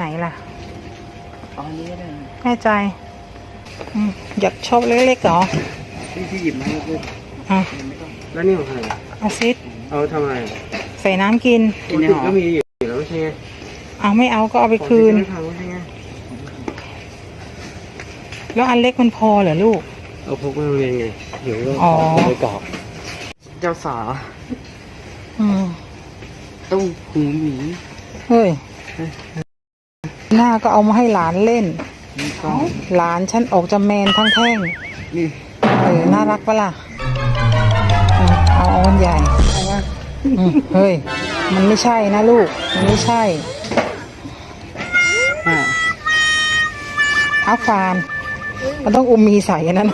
ไหนล่ะเอาอันนี้ก็ได้นะแน่ใจอืมอยากชอบเล็กๆเหรอที่ที่หยิบมาก็คืออะไม่ต้องแล้วนี่ของใครเอาซิดเอาทำไมใส่น้ำกินปกติก็มีอยู่แล้วไม่ใช่ไงเอาไม่เอาก็เอาไปคืนปกติก็ไม่ทำไม่ใช่ไงแล้วอันเล็กมันพอเหรอลูก เอาพกมาโรงเรียนไงเดี๋ยวก็อ๋อ เอาไปกรอกเจ้าสาวอืมต้องหูหมี เฮ้ย หน้าก็เอามาให้หลานเล่นมีกล้องหลานฉันออกจะแมนทั้งแท่งนี่เออน่ารักปะล่ะอืมเอาเอาอันใหญ่เอาว่าอืมเฮ้ย มันไม่ใช่นะลูก มันไม่ใช่อ่าอาฟาน มันต้องอุมมีใส่อันนั้น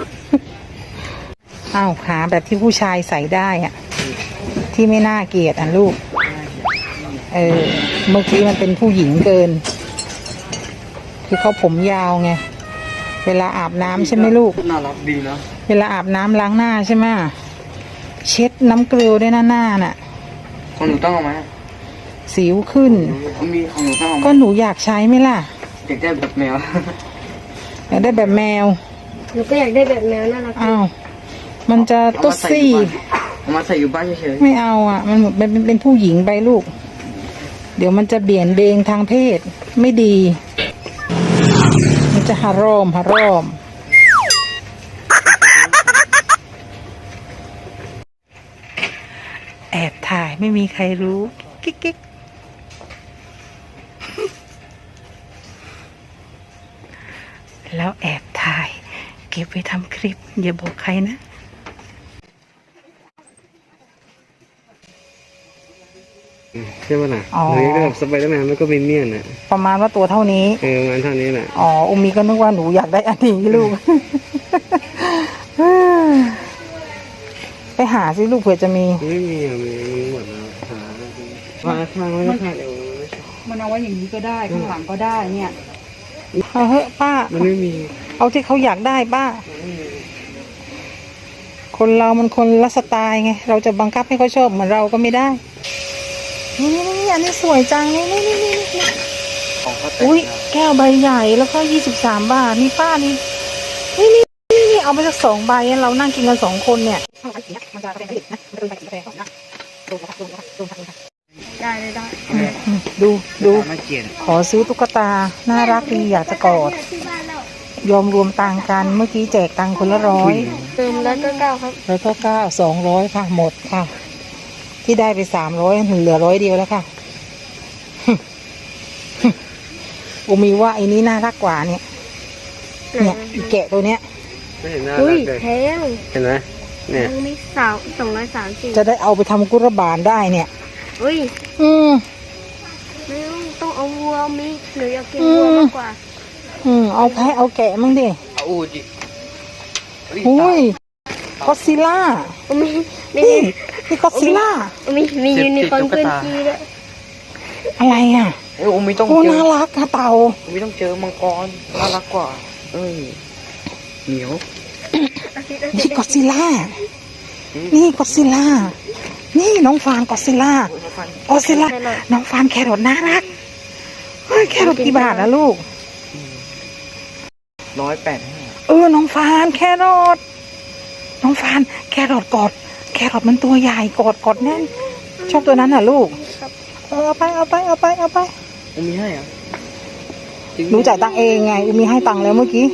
อ้าวหาแบบที่ผู้ชายใส่ได้อะที่ไม่น่าเกลียดอะลูก เออ เมื่อกี้มันเป็นผู้หญิงเกิน คือเขาผมยาวไง เวลาอาบน้ำใช่ไหมลูก น่ารักดีนะเวลาอาบน้ำล้างหน้าใช่ไหมเช็ดน้ำเกลือด้วยหน้าหน้าน่ะ ของหนูต้องเอาไหมสิวขึ้น มีของหนูต้องเอาไหมก็หนูอยากใช้ไหมล่ะอยากได้แบบแมว อยากได้แบบแมว หนูก็อยากได้แบบแมวน่ารักอ้าว มันจะตุ๊ดซี่ เอามาใส่อยู่บ้านเฉยไม่เอาอะ มันเป็นเป็นเป็นผู้หญิงไปลูก เดี๋ยวมันจะเบี่ยนเบงทางเพศไม่ดีมัน จะฮารอมฮารอมแอบถ่ายไม่มีใครรู้ กิ๊กกิ๊กแล้วแอบถ่าย เก็บไว้ทำคลิป อย่าบอกใครนะ ใช่ป่ะน่ะอ๋อ หนูอยากได้แบบสไปเดอร์แมนแล้วก็มินเนี่ยนน่ะประมาณว่าตัวเท่านี้ เออประมันเท่านี้แหละอ๋ออุมีก็นึกว่าหนูอยากได้อันนี้ลูก ไปหาสิลูกเผื่อจะมี ไม่มีอะมีมีหมดแล้วหามาข้างไม่ได้ค่ะเดี๋ยวไม่ใช่มันเอาไว้อย่างนี้ก็ได้ข้างหลังก็ได้เนี่ยเอาเฮ้ยป้า มันไม่มีเอาที่เขาอยากได้ป้า มันไม่มีคนเรามันคนละสไตล์ไง เราจะบังคับให้เขาชอบเหมือนเราก็ไม่ได้ นี่นี่นี่อันนี้สวยจังนี่นี่นี่นี่นี่ของเขาแต่งอุ้ยงานแก้วใบใหญ่แล้วก็ยี่สิบสามบาทนี่ป้านี่นี่นี่นี่นี่เอาไปสักสองใบเรานั่งกินกันสองคนเนี่ยมันจะเป็นผลิตนะมันเป็นใบสีแดงนะดูนะครับดูนะครับดูนะครับได้ได้ได้อืมอืมดูดูน่าเกลียดขอซื้อตุ๊กตา น่ารักดีอยากจะกอดที่บ้านเรายอมรวมตังค์กันเมื่อกี้แจกตังค์คนละร้อย เติมแล้วก็เก้าครับ แล้วก็เก้าสองร้อยค่ะหมดค่ะ ที่ได้ไปสามร้อยเหลือร้อยเดียวแล้วค่ะอุมีว่าไอ้นี้น่ารักกว่าเนี่ย เนี่ยอีแกะตัวเนี้ยไม่เห็นน่าอุ้รัยกเลยแพงเห็นไหมเนี่ยมันมีสาวสองร้อยสามสิบจะได้เอาไปทำกุรบานได้เนี่ยอุ้ย อืมไม่ต้องต้องเอาวัวมีหนูอยากกินอืมวัวมากกว่า อืมเอาแพะเอาแกะมั่งดิเอาอูจิอุ้ย ก็ซิล่ามีมีนี่นี่ก็ซิล่ามีมียูนิคอร์นเพื่อนจีด้วยอะไรอะเอ้ยโอมีต้องโอ้เจอน่ารักอะเต่าโอมีต้องเจอมังกรน่ารักกว่า เอ้ยเหนียวนี่ก็ซิล่านี่ก็ซิล่านี่น้องฟางก็ซิล่าก็ซิล่าน้องฟานแครอทน่ารักเฮ้ยแครอทกี่บาทนะลูกร้อยแปดห้าเออน้องฟานแครอท น้องฟานแครอทกอด แครอทมันตัวใหญ่กอดกอดแน่น ชอบตัวนั้นน่ะลูกเออเอาไปเอาไปเอาไปเอาไปโอมีให้เหรอะหนูจ่ายตังค์เองไงมีให้ตังค์แล้วเมื่อกี้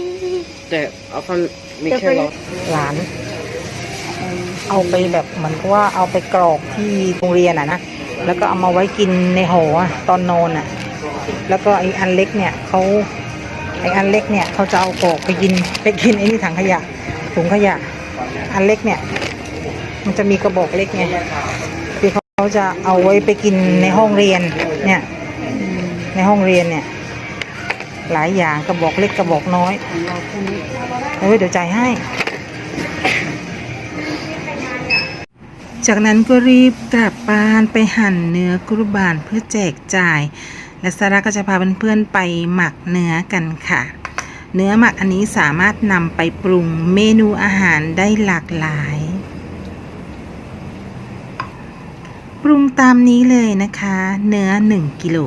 แต่เอาฟันมีแค่ร้อยหลาน เอาไปแบบเหมือนกับว่าเอาไปกรอกที่โรงเรียนอะนะ แล้วก็เอามาไว้กินในหออะตอนนอนอะ แล้วก็ไออันเล็กเนี่ยเขาไออันเล็กเนี่ยเขาจะเอากรอกไปกินไปกินไอ้นี่ถังขยะถุงขยะ อันเล็กเนี่ย มันจะมีกระบอกเล็กไงที่เขาจะเอาไว้ไปกินในห้องเรียนเนี่ย ในห้องเรียนเนี่ย หลายอย่างกระบอกเล็กกระบอกน้อยเออเดี๋ยวจ่ายให้ จากนั้นก็รีบกลับบ้านไปหั่นเนื้อกุรบานเพื่อแจกจ่าย และสาระก็จะพาเพื่อนๆไปหมักเนื้อกันค่ะ เนื้อหมักอันนี้สามารถนำไปปรุงเมนูอาหารได้หลากหลาย ปรุงตามนี้เลยนะคะ เนื้อ 1 กิโล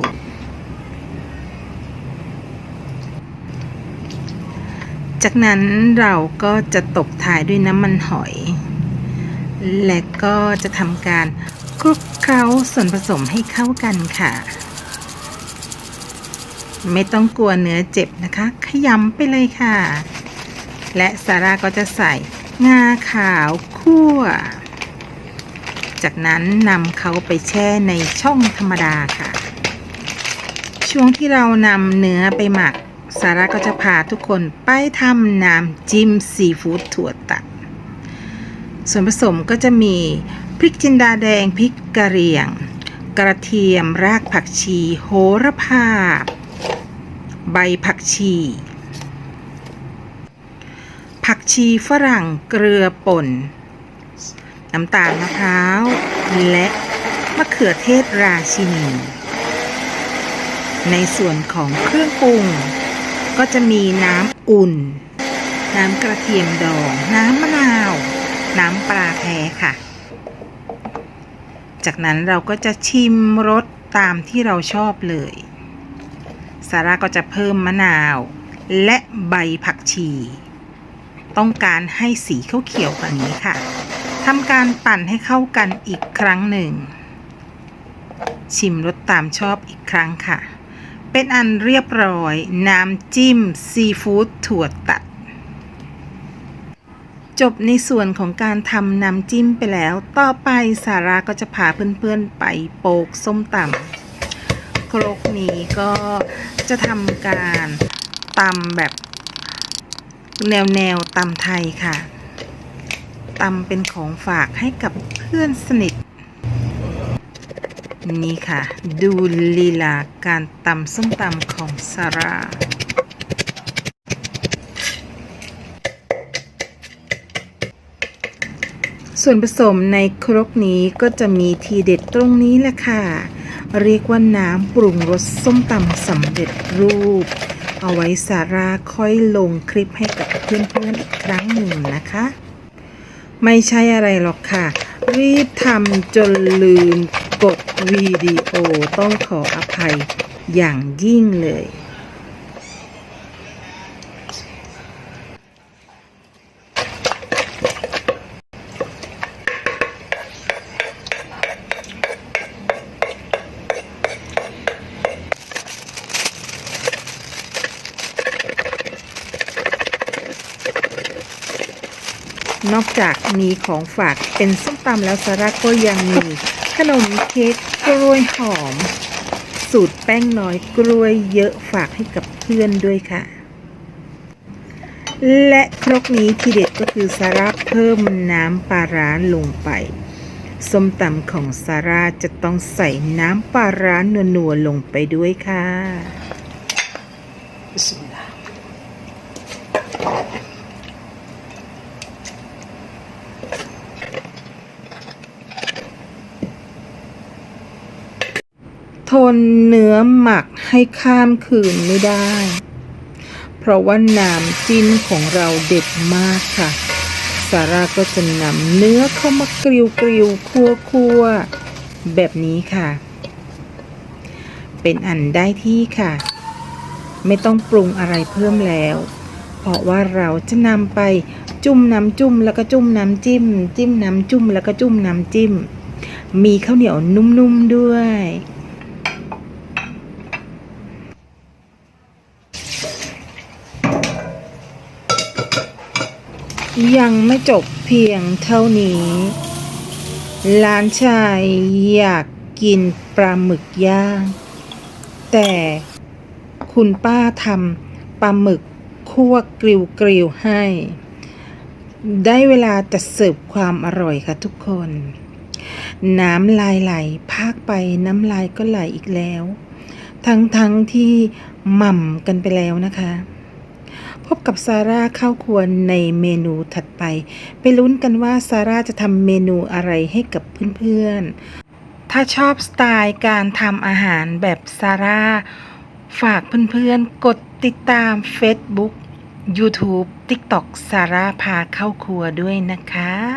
จากนั้นเราก็จะตกถ่ายด้วยน้ำมันหอย และก็จะทำการคลุกเคล้าส่วนผสมให้เข้ากันค่ะ ไม่ต้องกลัวเนื้อเจ็บนะคะ ขยำไปเลยค่ะ และซาร่าก็จะใส่งาขาวคั่ว จากนั้นนำเขาไปแช่ในช่องธรรมดาค่ะ ช่วงที่เรานำเนื้อไปหมักซาร่าก็จะพาทุกคนไปทำน้ำจิ้มซีฟู้ดถั่วตัด ส่วนผสมก็จะมีพริกจินดาแดงพริกกะเหรี่ยง กระเทียมรากผักชี โหระพา ใบผักชี ผักชีฝรั่งเกลือป่น น้ำตาลมะพร้าว และมะเขือเทศราชินี ในส่วนของเครื่องปรุง ก็จะมีน้ำอุ่น น้ำกระเทียมดอง น้ำมะนาว น้ำปลาแท้ค่ะ จากนั้นเราก็จะชิมรสตามที่เราชอบเลย ซาร่าก็จะเพิ่มมะนาว และใบผักชี ต้องการให้สีเขาเขียวกว่านี้ค่ะทำการปั่นให้เข้ากันอีกครั้งหนึ่ง ชิมรสตามชอบอีกครั้งค่ะ เป็นอันเรียบร้อยน้ำจิ้ม ซีฟู้ดถั่วตัด จบในส่วนของการทำน้ำจิ้มไปแล้ว ต่อไปสาราก็จะพาเพื่อนๆไปโปกส้มตำ รกนี้ก็จะทำการตำแบบแนวแนวๆตำไทยค่ะตำเป็นของฝากให้กับเพื่อนสนิท นี่ค่ะ ดูลีลาการตำส้มตำของซาร่าส่วนผสมในครกนี้ก็จะมีทีเด็ดตรงนี้แหละค่ะ เรียกว่าน้ำปรุงรสส้มตำสำเร็จรูป เอาไว้สาราค่อยลงคลิปให้กับเพื่อนๆอีกครั้งหนึ่งนะคะ ไม่ใช่อะไรหรอกค่ะ รีบทำจนลืมกดวิดีโอต้องขออภัยอย่างยิ่งเลย นอกจากมีของฝากเป็นส้มตำแล้วซาร่าก็ยังมีขนมเค้กกล้วยหอม สูตรแป้งน้อยกล้วยเยอะฝากให้กับเพื่อนด้วยค่ะ และครกนี้ทีเด็ดก็คือซาร่าเพิ่มน้ำปลาร้าลงไปส้มตำของซาร่าจะต้องใส่น้ำปลาร้านัวๆลงไปด้วยค่ะ บิสมิลลาห์ ท นเนื้อหมักให้ข้ามคืนไม่ได้ เพราะว่าน้ำจิ้มของเราเด็ดมากค่ะ ซาร่าก็จะนำเนื้อเข้ามากริวกริวคั่วคั่วแบบนี้ค่ะ เป็นอันได้ที่ค่ะ ไม่ต้องปรุงอะไรเพิ่มแล้ว เพราะว่าเราจะนำไปจุ่มน้ำจุ่มแล้วก็จุ่มน้ำจิ้ม จิ้มน้ำจุ่มแล้วก็จุ่มน้ำจิ้มมีข้าวเหนียวนุ่มๆด้วย ยังไม่จบเพียงเท่านี้ หลานชายอยากกินปลาหมึกย่าง แต่คุณป้าทำปลาหมึกคั่วกริวกริวให้ ได้เวลาจะเสิร์ฟความอร่อยค่ะทุกคน น้ำลายไหลพากไปน้ำลายก็ไหลอีกแล้ว ทั้งทั้งๆที่หม่ำกันไปแล้วนะคะ พบกับซาร่าเข้าครัวในเมนูถัดไป ไปลุ้นกันว่าซาร่าจะทำเมนูอะไรให้กับเพื่อนๆ ถ้าชอบสไตล์การทำอาหารแบบซาร่า ฝากเพื่อนๆ กดติดตาม Facebook YouTube TikTok ซาร่าพาเข้าครัวด้วยนะคะ